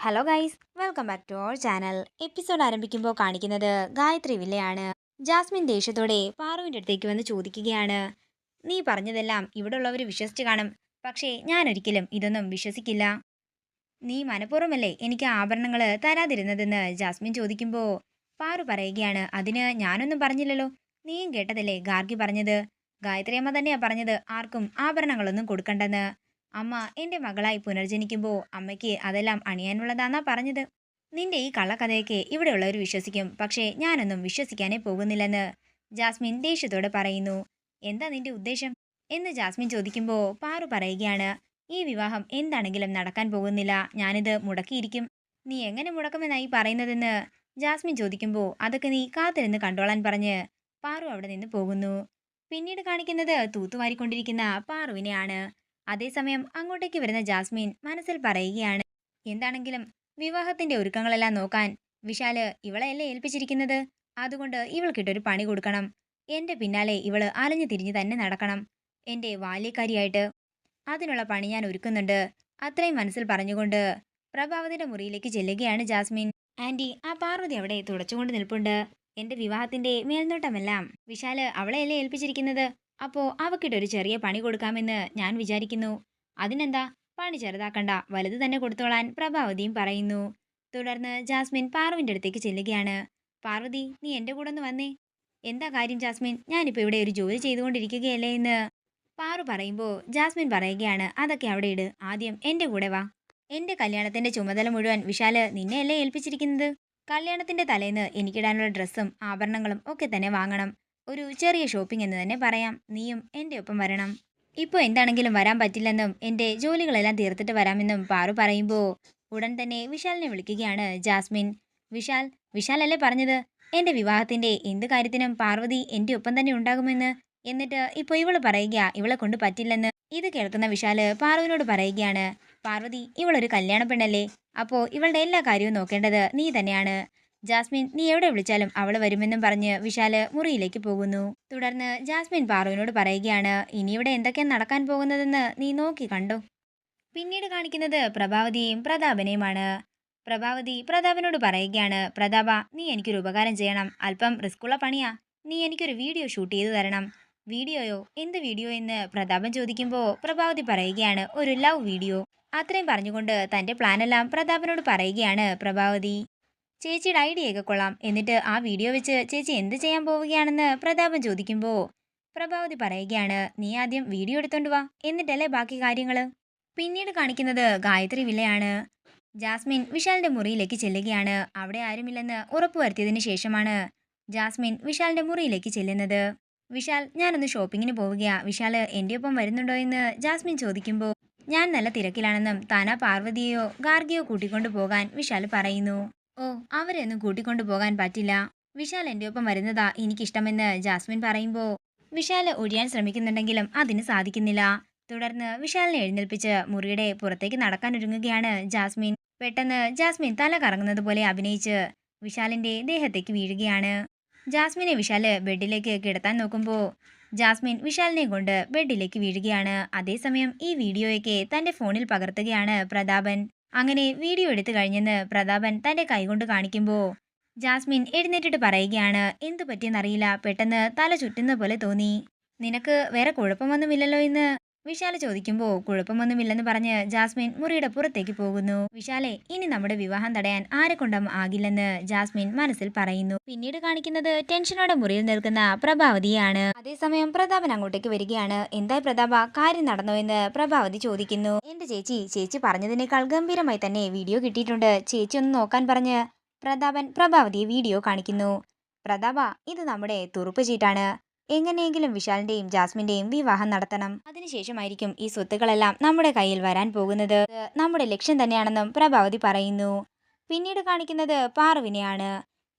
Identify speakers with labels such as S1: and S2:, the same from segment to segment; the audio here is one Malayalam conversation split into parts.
S1: Hello guys welcome back to our channel episode ആരംഭിക്കുമ്പോൾ കാണിക്കുന്നത് ഗായത്രി വില്ലയാണ്. ജാസ്മിൻ ദേഷ്യത്തോടെ പാറുവിന്റെ അടുത്തേക്ക് വന്ന് ചോദിക്കുകയാണ്. നീ പറഞ്ഞതെല്ലാം ഇവിടെ ഉള്ളവർ വിശ്വസിച്ച് കാണും. പക്ഷേ ഞാൻ ഒരിക്കലും ഇതൊന്നും വിശ്വസിക്കില്ല. നീ മനഃപൂർവമല്ലേ എനിക്ക് ആഭരണങ്ങൾ തരാതിരുന്നതെന്ന്? ജാസ്മിൻ ചോദിക്കുമ്പോൾ പാറു പറയുകയാണ്. അതിന് ഞാനൊന്നും പറഞ്ഞില്ലല്ലോ. നീയും കേട്ടതല്ലേ ഗാർഗി പറഞ്ഞത്? ഗായത്രി അമ്മ തന്നെയാണ് പറഞ്ഞത് ആർക്കും ആഭരണങ്ങളൊന്നും കൊടുക്കണ്ടെന്ന്. അമ്മ എന്റെ മകളായി പുനർജനിക്കുമ്പോൾ അമ്മയ്ക്ക് അതെല്ലാം അണിയാനുള്ളതാന്നാ പറഞ്ഞത്. നിന്റെ ഈ കള്ളക്കഥയൊക്കെ ഇവിടെയുള്ളവർ വിശ്വസിക്കും പക്ഷേ ഞാനൊന്നും വിശ്വസിക്കാനേ പോകുന്നില്ലെന്ന് ജാസ്മിൻ ദേഷ്യത്തോടെ പറയുന്നു. എന്താ നിന്റെ ഉദ്ദേശം? എന്ന് ജാസ്മിൻ ചോദിക്കുമ്പോൾ പാറു പറയുകയാണ് ഈ വിവാഹം എന്താണെങ്കിലും നടക്കാൻ പോകുന്നില്ല ഞാനിത് മുടക്കിയിരിക്കും. നീ എങ്ങനെ മുടക്കുമെന്നായി പറയുന്നതെന്ന്? ജാസ്മിൻ ചോദിക്കുമ്പോൾ അതൊക്കെ നീ കാത്തിരുന്ന് കണ്ടോളാൻ പറഞ്ഞ് പാറു അവിടെ നിന്ന് പോകുന്നു. പിന്നീട് കാണിക്കുന്നത് തൂത്തുവാരിക്കൊണ്ടിരിക്കുന്ന പാറുവിനെയാണ്. അതേസമയം അങ്ങോട്ടേക്ക് വരുന്ന ജാസ്മിൻ മനസ്സിൽ പറയുകയാണ് എന്താണെങ്കിലും വിവാഹത്തിന്റെ ഒരുക്കങ്ങളെല്ലാം നോക്കാൻ വിശാൽ ഇവളെയല്ലേ ഏൽപ്പിച്ചിരിക്കുന്നത്? അതുകൊണ്ട് ഇവൾക്കിട്ടൊരു പണി കൊടുക്കണം. എന്റെ പിന്നാലെ ഇവൾ അലഞ്ഞു തിരിഞ്ഞ് തന്നെ നടക്കണം. എന്റെ വാല്യക്കാരിയായിട്ട് അതിനുള്ള പണി ഞാൻ ഒരുക്കുന്നുണ്ട്. അത്രയും മനസ്സിൽ പറഞ്ഞുകൊണ്ട് പ്രഭാവതിയുടെ മുറിയിലേക്ക് ചെല്ലുകയാണ് ജാസ്മിൻ. ആന്റി ആ പാർവതി അവിടെ തുടച്ചുകൊണ്ട് നിൽപ്പുണ്ട്. എന്റെ വിവാഹത്തിന്റെ മേൽനോട്ടമെല്ലാം വിശാൽ അവളെയല്ലേ ഏൽപ്പിച്ചിരിക്കുന്നത്? അപ്പോ അവക്കിട്ടൊരു ചെറിയ പണി കൊടുക്കാമെന്ന് ഞാൻ വിചാരിക്കുന്നു. അതിനെന്താ? പണി ചെറുതാക്കണ്ട. വലുത് തന്നെ കൊടുത്തോളാൻ പ്രഭാവതിയും പറയുന്നു. തുടർന്ന് ജാസ്മിൻ പാർവിന്റെ അടുത്തേക്ക് ചെല്ലുകയാണ്. പാർവതി നീ എന്റെ കൂടെ ഒന്ന് വന്നേ. എന്താ കാര്യം ജാസ്മിൻ? ഞാനിപ്പോ ഇവിടെ ഒരു ജോലി ചെയ്തുകൊണ്ടിരിക്കുകയല്ലേ എന്ന്. പാറു പറയുമ്പോൾ ജാസ്മിൻ പറയുകയാണ് അതൊക്കെ അവിടെ ഇട്. ആദ്യം എന്റെ കൂടെ വാ. എന്റെ കല്യാണത്തിന്റെ ചുമതല മുഴുവൻ വിശാൽ നിന്നെയല്ലേ ഏൽപ്പിച്ചിരിക്കുന്നത്? കല്യാണത്തിന്റെ തലേന്ന് എനിക്കിടാനുള്ള ഡ്രസ്സും ആഭരണങ്ങളും ഒക്കെ തന്നെ വാങ്ങണം. ഒരു ചെറിയ ഷോപ്പിംഗ് എന്ന് തന്നെ പറയാം. നീയും എന്റെ ഒപ്പം വരണം. ഇപ്പോൾ എന്താണെങ്കിലും വരാൻ പറ്റില്ലെന്നും എന്റെ ജോലികളെല്ലാം തീർത്തിട്ട് വരാമെന്നും പാറു പറയുമ്പോൾ ഉടൻ തന്നെ വിശാലിനെ വിളിക്കുകയാണ് ജാസ്മിൻ. വിശാൽ വിശാലല്ലേ പറഞ്ഞത്? എന്റെ വിവാഹത്തിന്റെ എന്ത് കാര്യത്തിനും പാർവതി എന്റെ ഒപ്പം തന്നെ ഉണ്ടാകുമെന്ന് എന്നിട്ട് ഇപ്പോൾ ഇവൾ പറയുക ഇവളെ കൊണ്ട് പറ്റില്ലെന്ന് ഇത് കേൾക്കുന്ന വിശാൽ പാർവതിനോട് പറയുകയാണ്. പാർവതി ഇവളൊരു കല്യാണ പെണ്ണല്ലേ? അപ്പോൾ ഇവളുടെ എല്ലാ കാര്യവും നോക്കേണ്ടത് നീ തന്നെയാണ്. ജാസ്മിൻ നീ എവിടെ വിളിച്ചാലും അവൾ വരുമെന്നും പറഞ്ഞ് വിശാൽ മുറിയിലേക്ക് പോകുന്നു. തുടർന്ന് ജാസ്മിൻ പാറുവിനോട് പറയുകയാണ് ഇനി ഇവിടെ എന്തൊക്കെയാണ് നടക്കാൻ പോകുന്നതെന്ന് നീ നോക്കി കണ്ടോ? പിന്നീട് കാണിക്കുന്നത് പ്രഭാവതിയെയും പ്രതാപനെയുമാണ്. പ്രഭാവതി പ്രതാപനോട് പറയുകയാണ് പ്രതാപ നീ എനിക്കൊരു ഉപകാരം ചെയ്യണം. അല്പം റിസ്ക്കുള്ള പണിയാ. നീ എനിക്കൊരു വീഡിയോ ഷൂട്ട് ചെയ്തു തരണം. വീഡിയോയോ? എന്ത് വീഡിയോ എന്ന് പ്രതാപൻ ചോദിക്കുമ്പോൾ പ്രഭാവതി പറയുകയാണ് ഒരു ലവ് വീഡിയോ. അത്രയും പറഞ്ഞുകൊണ്ട് തന്റെ പ്ലാനെല്ലാം പ്രതാപനോട് പറയുകയാണ് പ്രഭാവതി. ചേച്ചിയുടെ ഐഡിയയൊക്കെ കൊള്ളാം. എന്നിട്ട് ആ വീഡിയോ വെച്ച് ചേച്ചി എന്ത് ചെയ്യാൻ പോവുകയാണെന്ന് പ്രതാപൻ ചോദിക്കുമ്പോൾ പ്രഭാവതി പറയുകയാണ് നീ ആദ്യം വീഡിയോ എടുത്തോണ്ട് വാ. എന്നിട്ടല്ലേ ബാക്കി കാര്യങ്ങൾ പിന്നീട് കാണിക്കുന്നത് ഗായത്രി വില്ലയാണ്. ജാസ്മിൻ വിശാലിന്റെ മുറിയിലേക്ക് ചെല്ലുകയാണ്. അവിടെ ആരുമില്ലെന്ന് ഉറപ്പുവരുത്തിയതിനു ശേഷമാണ് ജാസ്മിൻ വിശാലിന്റെ മുറിയിലേക്ക് ചെല്ലുന്നത്. വിശാൽ ഞാനൊന്ന് ഷോപ്പിങ്ങിന് പോവുകയാ. വിശാൽ എന്റെ ഒപ്പം വരുന്നുണ്ടോ എന്ന് ജാസ്മിൻ ചോദിക്കുമ്പോൾ ഞാൻ നല്ല തിരക്കിലാണെന്നും താനാ പാർവതിയെയോ ഗാർഗിയോ കൂട്ടിക്കൊണ്ടു പോകാൻ വിശാൽ പറയുന്നു. ഓ അവരെയൊന്നും കൂട്ടിക്കൊണ്ടു പോകാൻ പറ്റില്ല. വിശാൽ എന്റെ ഒപ്പം വരുന്നതാ എനിക്കിഷ്ടമെന്ന് ജാസ്മിൻ പറയുമ്പോൾ വിശാൽ ഒഴിയാൻ ശ്രമിക്കുന്നുണ്ടെങ്കിലും അതിന് സാധിക്കുന്നില്ല. തുടർന്ന് വിശാലിനെ എഴുന്നേൽപ്പിച്ച് മുറിയുടെ പുറത്തേക്ക് നടക്കാൻ ഒരുങ്ങുകയാണ് ജാസ്മിൻ. പെട്ടെന്ന് ജാസ്മിൻ തല കറങ്ങുന്നത് പോലെ അഭിനയിച്ച് വിശാലിന്റെ ദേഹത്തേക്ക് വീഴുകയാണ്. ജാസ്മിനെ വിശാൽ ബെഡിലേക്ക് കിടത്താൻ നോക്കുമ്പോൾ ജാസ്മിൻ വിശാലിനെ കൊണ്ട് ബെഡിലേക്ക് വീഴുകയാണ്. അതേസമയം ഈ വീഡിയോയൊക്കെ തന്റെ ഫോണിൽ പകർത്തുകയാണ് പ്രതാപൻ. അങ്ങനെ വീഡിയോ എടുത്തു കഴിഞ്ഞെന്ന് പ്രതാപൻ തന്റെ കൈകൊണ്ട് കാണിക്കുമ്പോൾ ജാസ്മിൻ എഴുന്നേറ്റിട്ട് പറയുകയാണ് എന്തു പറ്റിയെന്നറിയില്ല പെട്ടെന്ന് തല ചുറ്റുന്ന പോലെ തോന്നി. നിനക്ക് വേറെ കുഴപ്പമൊന്നുമില്ലല്ലോ എന്ന് വിശാൽ ചോദിക്കുമ്പോൾ കുഴപ്പമൊന്നുമില്ലെന്ന് പറഞ്ഞ് ജാസ്മിൻ മുറിയുടെ പുറത്തേക്ക് പോകുന്നു. വിശാലെ ഇനി നമ്മുടെ വിവാഹം തടയാൻ ആരെ കൊണ്ടും ആകില്ലെന്ന് ജാസ്മിൻ മനസ്സിൽ പറയുന്നു. പിന്നീട് കാണിക്കുന്നത് ടെൻഷനോടെ മുറിയിൽ നിൽക്കുന്ന പ്രഭാവതിയാണ്. അതേസമയം പ്രതാപൻ അങ്ങോട്ടേക്ക് വരികയാണ്. എന്തായി പ്രതാപ കാര്യം നടന്നോ എന്ന് പ്രഭാവതി ചോദിക്കുന്നു. എന്റെ ചേച്ചി ചേച്ചി പറഞ്ഞതിനേക്കാൾ ഗംഭീരമായി തന്നെ വീഡിയോ കിട്ടിയിട്ടുണ്ട്. ചേച്ചി ഒന്ന് നോക്കാൻ പറഞ്ഞ് പ്രതാപൻ പ്രഭാവതിയെ വീഡിയോ കാണിക്കുന്നു. പ്രതാപ ഇത് നമ്മുടെ തുറുപ്പ് ചീട്ടാണ്. എങ്ങനെയെങ്കിലും വിശാലിന്റെയും ജാസ്മിന്റെയും വിവാഹം നടത്തണം. അതിനുശേഷമായിരിക്കും ഈ സ്വത്തുക്കളെല്ലാം നമ്മുടെ കയ്യിൽ വരാൻ പോകുന്നത്. നമ്മുടെ ലക്ഷ്യം തന്നെയാണെന്നും പ്രഭാവതി പറയുന്നു. പിന്നീട് കാണിക്കുന്നത് പാറുവിനെയാണ്.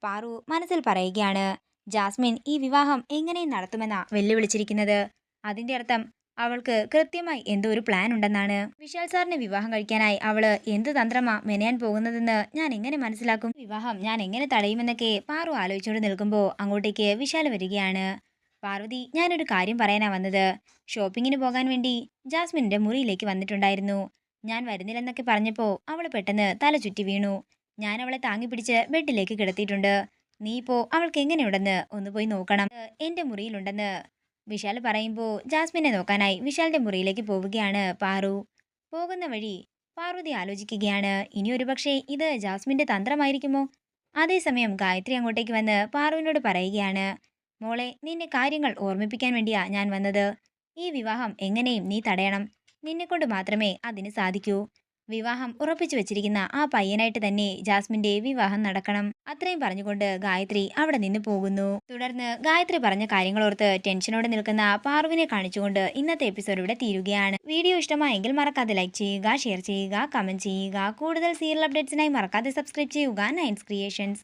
S1: പാറു മനസ്സിൽ പറയുകയാണ് ജാസ്മിൻ ഈ വിവാഹം എങ്ങനെയും നടത്തുമെന്ന വെല്ലുവിളിച്ചിരിക്കുന്നത്. അതിന്റെ അർത്ഥം അവൾക്ക് കൃത്യമായി എന്തോ ഒരു പ്ലാൻ ഉണ്ടെന്നാണ്. വിശാൽ സാറിനെ വിവാഹം കഴിക്കാനായി അവൾ എന്ത് തന്ത്രമാ മെനയാൻ പോകുന്നതെന്ന് ഞാൻ എങ്ങനെ മനസ്സിലാക്കും? വിവാഹം ഞാൻ എങ്ങനെ തടയുമെന്നൊക്കെ പാറു ആലോചിച്ചുകൊണ്ട് നിൽക്കുമ്പോൾ അങ്ങോട്ടേക്ക് വിശാൽ വരികയാണ്. പാർവതി ഞാനൊരു കാര്യം പറയാനാ വന്നത്. ഷോപ്പിങ്ങിന് പോകാൻ വേണ്ടി ജാസ്മിന്റെ മുറിയിലേക്ക് വന്നിട്ടുണ്ടായിരുന്നു. ഞാൻ വരുന്നില്ലെന്നൊക്കെ പറഞ്ഞപ്പോൾ അവൾ പെട്ടെന്ന് തല ചുറ്റി വീണു. ഞാൻ അവളെ താങ്ങി പിടിച്ച് ബെഡിലേക്ക് കിടത്തിയിട്ടുണ്ട്. നീ ഇപ്പോൾ അവൾക്ക് എങ്ങനെയുണ്ടെന്ന് ഒന്ന് പോയി നോക്കണം. എന്റെ മുറിയിലുണ്ടെന്ന് വിശാൽ പറയുമ്പോൾ ജാസ്മിനെ നോക്കാനായി വിശാലിന്റെ മുറിയിലേക്ക് പോവുകയാണ് പാറു. പോകുന്ന വഴി പാർവതി ആലോചിക്കുകയാണ്. ഇനി ഒരുപക്ഷെ ഇത് ജാസ്മിന്റെ തന്ത്രമായിരിക്കുമോ? അതേസമയം ഗായത്രി അങ്ങോട്ടേക്ക് വന്ന് പാറുവിനോട് പറയുകയാണ്. മോളെ നിന്നെ കാര്യങ്ങൾ ഓർമ്മിപ്പിക്കാൻ വേണ്ടിയാ ഞാൻ വന്നത്. ഈ വിവാഹം എങ്ങനെയും നീ തടയണം. നിന്നെക്കൊണ്ട് മാത്രമേ അതിന് സാധിക്കൂ. വിവാഹം ഉറപ്പിച്ചു വെച്ചിരിക്കുന്ന ആ പയ്യനായിട്ട് തന്നെ ജാസ്മിന്റെ വിവാഹം നടക്കണം. അത്രയും പറഞ്ഞുകൊണ്ട് ഗായത്രി അവിടെ നിന്ന് പോകുന്നു. തുടർന്ന് ഗായത്രി പറഞ്ഞ കാര്യങ്ങളോർത്ത് ടെൻഷനോടെ നിൽക്കുന്ന പാർവിനെ കാണിച്ചുകൊണ്ട് ഇന്നത്തെ എപ്പിസോഡ് ഇവിടെ തീരുകയാണ്. വീഡിയോ ഇഷ്ടമായെങ്കിൽ മറക്കാതെ ലൈക്ക് ചെയ്യുക ഷെയർ ചെയ്യുക കമന്റ് ചെയ്യുക. കൂടുതൽ സീരിയൽ അപ്ഡേറ്റ്സിനായി മറക്കാതെ സബ്സ്ക്രൈബ് ചെയ്യുക. നയൻസ് ക്രിയേഷൻസ്